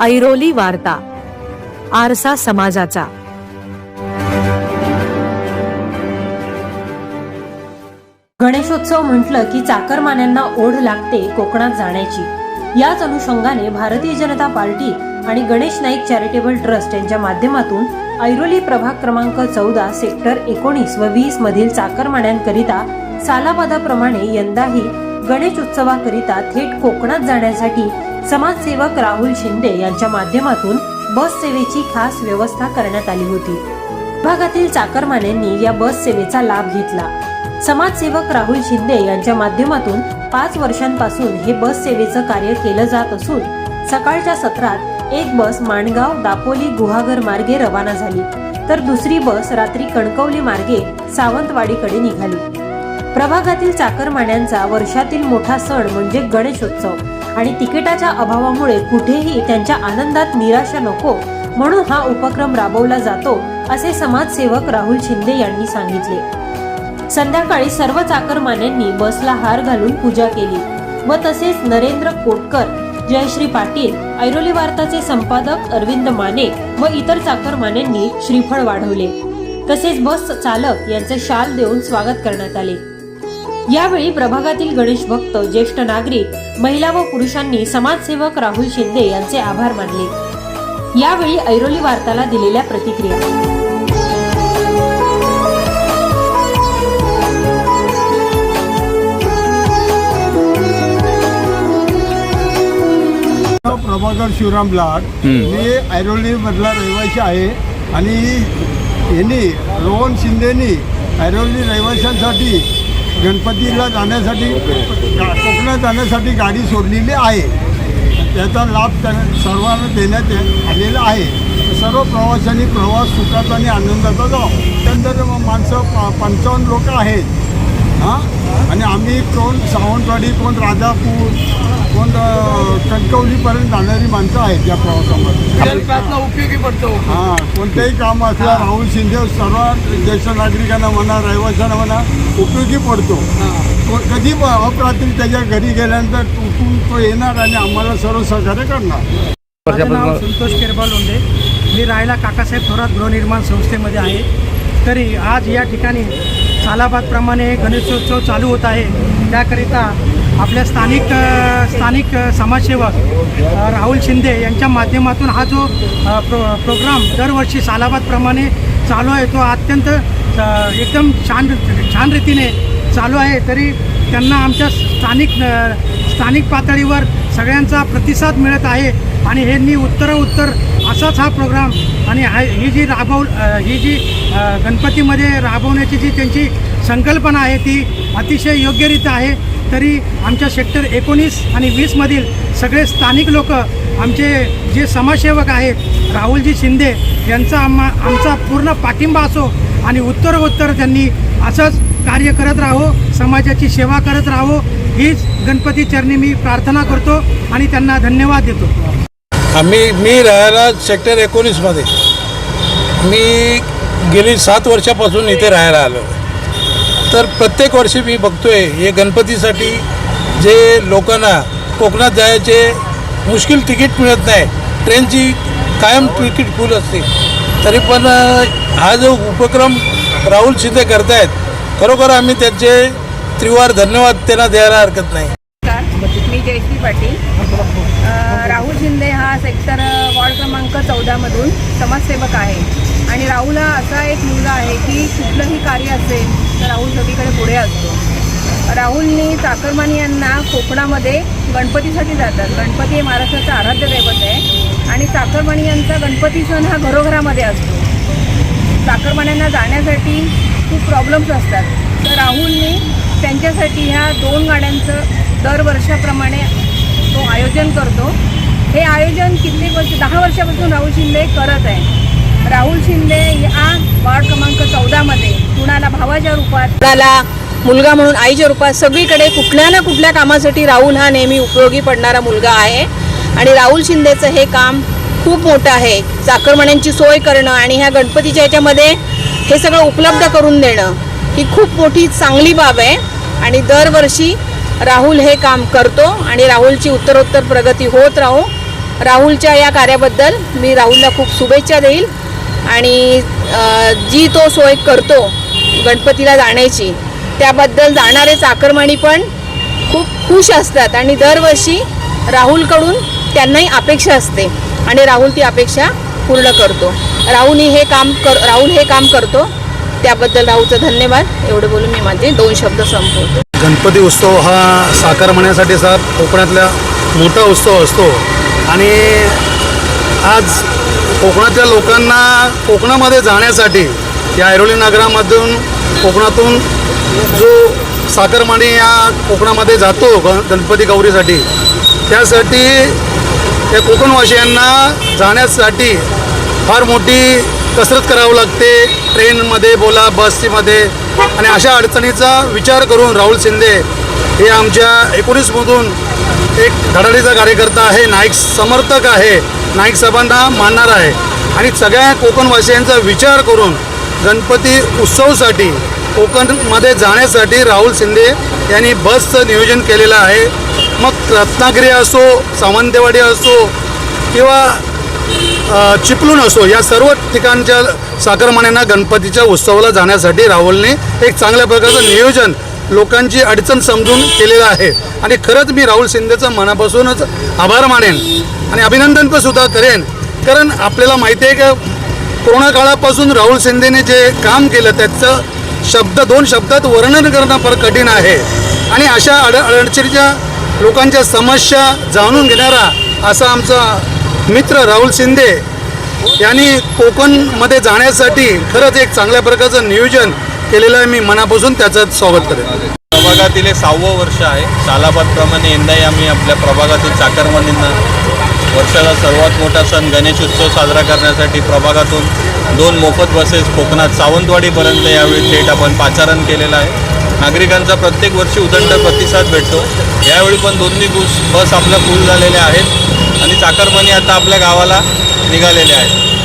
ऐरोली वार्ता आरसा समाजाचा. गणेशोत्सव म्हटलं की चाकरमान्यांना ओढ लागते कोकणात जाण्याची. याच अनुषंगाने भारतीय जनता पार्टी आणि गणेश नाईक चॅरिटेबल ट्रस्ट यांच्या माध्यमातून ऐरोली प्रभाग क्रमांक चौदा सेक्टर एकोणीस व वीस मधील चाकरमान्यांकरिता सालाबादाप्रमाणे यंदाही गणेश उत्सवाकरिता थेट कोकणात जाण्यासाठी समाजसेवक राहुल शिंदे यांच्या माध्यमातून बस सेवेची खास व्यवस्था करण्यात आली होती. विभागातील चाकरमान्यांनी या बस सेवेचा लाभ घेतला. समाजसेवक राहुल शिंदे यांच्या माध्यमातून पाच वर्षांपासून हे बस सेवेचं कार्य केलं जात असून सकाळच्या सत्रात एक बस माणगाव दापोली गुहागर मार्गे रवाना झाली. तर दुसरी बस रात्री कणकवली मार्गे सावंतवाडीकडे निघाली. प्रभागातील चाकरमान्यांचा वर्षातील मोठा सण म्हणजे गणेशोत्सव. आणि तिकिटाच्या अभावामुळे कुठेही त्यांच्या आनंदात निराशा नको म्हणून हा उपक्रम राबवला जातो असे समाजसेवक राहुल शिंदे यांनी सांगितले. संध्याकाळी सर्व चाकरमान्यांनी बसला हार घालून पूजा केली. व तसेच नरेंद्र कोटकर जयश्री पाटील ऐरोली वार्ताचे संपादक अरविंद माने व इतर चाकरमान्यांनी श्रीफळ वाढवले. तसेच बस चालक यांचे शाल देऊन स्वागत करण्यात आले. यावेळी प्रभागातील गणेश भक्त ज्येष्ठ नागरिक महिला व पुरुषांनी समाजसेवक राहुल शिंदे यांचे आभार मानले. यावेळी ऐरोली वार्ताला दिलेल्या प्रतिक्रिया. प्रभाकर शिवराम लाड मी ऐरोली मधला रहिवासी आहे आणि यांनी रोहन शिंदेनी ऐरोली रहिवाशांसाठी गणपतीला जाण्यासाठी गा- कोकणात जाण्यासाठी गाडी सोडलेली आहे. त्याचा लाभ त्या- सर्वांना देण्यात ये- आलेला आहे. सर्व प्रवाशांनी प्रवास सुखाचा आणि आनंदाचा जावा. त्यानंतर मग माणसं प पंचावन्न लोक आहेत. हां? आणि आम्ही कोण सावंतवाडी कोण राजापूर कोण कणकवलीपर्यंत जाणारी माणसं आहेत या प्रवासामध्ये. उपयोगी पडतो. हां कोणतेही काम असलं राहुल शिंदे सर्व ज्येष्ठ नागरिकांना म्हणा रहिवाशांना म्हणा उपयोगी पडतो. कधी अपरात्री त्याच्या घरी गेल्यानंतर उठून तो येणार आणि आम्हाला सर्व सहकार्य करणार. माझं नाव संतोष केरबा लोंढे. मी राहायला काकासाहेब थोरात गृहनिर्माण संस्थेमध्ये आहे. तरी आज या ठिकाणी सालाबादप्रमाणे गणेशोत्सव चालू होत आहे. त्याकरिता आपल्या स्थानिक स्थानिक समाजसेवक राहुल शिंदे यांच्या माध्यमातून हा जो प्रो प्रोग्राम दरवर्षी सालाबादप्रमाणे चालू आहे तो अत्यंत एकदम छान छान रीतीने चालू आहे. तरी त्यांना आमच्या स्थानिक स्थानिक पातळीवर सगळ्यांचा प्रतिसाद मिळत आहे आणि ह्यांनी उत्तर उत्तर असाच हा प्रोग्राम आणि हा ही जी राबव ही जी गणपतीमध्ये राबवण्याची जी त्यांची संकल्पना आहे ती अतिशय योग्यरित्या आहे. तरी आमच्या सेक्टर एकोणीस आणि वीसमधील सगळे स्थानिक लोक आमचे जे समाजसेवक आहेत राहुलजी शिंदे यांचा आम्हा आमचा पूर्ण पाठिंबा असो आणि उत्तरोत्तर त्यांनी असंच कार्य करत राहो समाजाची सेवा करत राहो हीच गणपती चरणी मी प्रार्थना करतो आणि त्यांना धन्यवाद देतो. आम्ही मी राहायला सेक्टर एकोणीसमध्ये मी गेली सात वर्षापासून इथे राहायला आलो. तर प्रत्येक वर्षी मी बघतोय हे गणपतीसाठी जे लोकांना कोकणात जायचे मुश्किल तिकीट मिळत नाही ट्रेनची कायम तिकीट फुल असते. तरी पण हा जो उपक्रम राहुल शिंदे करतायत खरोखर आम्ही त्यांचे त्रिवार धन्यवाद त्यांना द्यायला हरकत नाही. मी जयश्री पाटील. राहुल शिंदे हा सेक्टर वॉर्ड क्रमांक चौदामधून समाजसेवक आहे. आणि राहुल हा असा एक मुलगा आहे की कुठलंही कार्य असेल तर राहुल सगळीकडे पुढे असतो. राहुलनी चाकरमानी यांना कोकणामध्ये गणपतीसाठी जातात. गणपती हे महाराष्ट्राचं आराध्य दैवत आहे. आणि चाकरमानी यांचा गणपती सण हा घरोघरामध्ये असतो. चाकरमान्यांना जाण्यासाठी प्रॉब्लेम्स असतात. तर राहुलने त्यांच्यासाठी ह्या दोन गाड्यांचं दर वर्षाप्रमाणे तो आयोजन करतो. हे आयोजन कित्येक वर्ष दहा वर्षापासून राहुल शिंदे करत आहे. राहुल शिंदे या वार्ड क्रमांक चौदामध्ये कुणाला भावाच्या रूपात कुणाला मुलगा म्हणून आईच्या रूपात सगळीकडे कुठल्या ना कुठल्या कामासाठी राहुल हा नेहमी उपयोगी पडणारा मुलगा आहे. आणि राहुल शिंदेचं हे काम खूप मोठं आहे. चाकरमान्यांची सोय करणं आणि ह्या गणपतीच्या ह्याच्यामध्ये हे सगळं उपलब्ध करून देणं ही खूप मोठी चांगली बाब आहे. आणि दरवर्षी राहुल हे काम करतो आणि राहुलची उत्तरोत्तर प्रगती होत राहो. राहुलच्या या कार्याबद्दल मी राहुलला खूप शुभेच्छा देईल. आणि जी तो सोय करतो गणपतीला जाण्याची त्याबद्दल जाणारे चाकरमानी पण खूप खुश असतात आणि दरवर्षी राहुलकडून त्यांनाही अपेक्षा असते. आणि राहुल ती अपेक्षा पूर्ण करतो. राहुनी हे काम कर राहुल हे काम करतो. त्याबद्दल राहुलचं धन्यवाद. एवढं बोलून मी माझे दोन शब्द संपवतो. गणपती उत्सव हा साकार म्हणण्यासाठी सा कोकणातल्या मोठा उत्सव असतो. आणि आज कोकणातल्या लोकांना कोकणामध्ये जाण्यासाठी या ऐरोली नगरामधून कोकणातून जो साखरमाणी या कोकणामध्ये जातो ग गणपती गौरीसाठी त्यासाठी या कोकणवासियांना जाण्यासाठी फार मोठी कसरत करावं लागते. ट्रेनमध्ये बोला बसमध्ये. आणि अशा अडचणीचा विचार करून राहुल शिंदे हे आमच्या एकोणीसमधून एक धडाडीचा कार्यकर्ता आहे नाईक समर्थक आहे नाईक साहेबांना मानणार आहे. आणि सगळ्या कोकणवासियांचा विचार करून गणपती उत्सवसाठी कोकणमध्ये जाण्यासाठी राहुल शिंदे यांनी बसचं नियोजन केलेलं आहे. मग रत्नागिरी असो सावंतवाडी असो किंवा चिपलून असो या सर्व ठिकाणच्या साखरमान्यांना गणपतीच्या उत्सवाला जाण्यासाठी राहुलने एक चांगल्या प्रकारचं नियोजन लोकांची अडचण समजून केलेलं आहे. आणि खरंच मी राहुल शिंदेचं मनापासूनच आभार मानेन आणि अभिनंदन पण सुद्धा करेन. कारण आपल्याला माहिती आहे का कोरोना काळापासून राहुल शिंदेने जे काम केलं त्याचं शब्द दोन शब्दात वर्णन करणं फार कठीण आहे. आणि अशा अड अडचणीच्या लोकांच्या समस्या जाणून घेणारा असा आमचा मित्र राहुल शिंदे यांनी कोकणमध्ये जाण्यासाठी खरंच एक चांगल्या प्रकारचं नियोजन केलेलं आहे. मी मनापासून त्याचं स्वागत करेन. प्रभागातील एक सहावं वर्ष आहे. सालाबादप्रमाणे यंदाही आम्ही आपल्या प्रभागातील चाकरमानींना वर्षाचा सर्वात मोठा सण गणेश उत्सव साजरा करण्यासाठी प्रभागातून दोन मोफत बसेस कोकणात सावंतवाडीपर्यंत यावेळी थेट आपण पाचारण केलेलं आहे. नागरिकांचा प्रत्येक वर्षी उदंड प्रतिसाद भेटतो. यावेळी पण दोन्ही बस बस आपल्या फुल झालेल्या आहेत आणि चाकरमानी आता आपल्या गावाला निघालेले आहेत.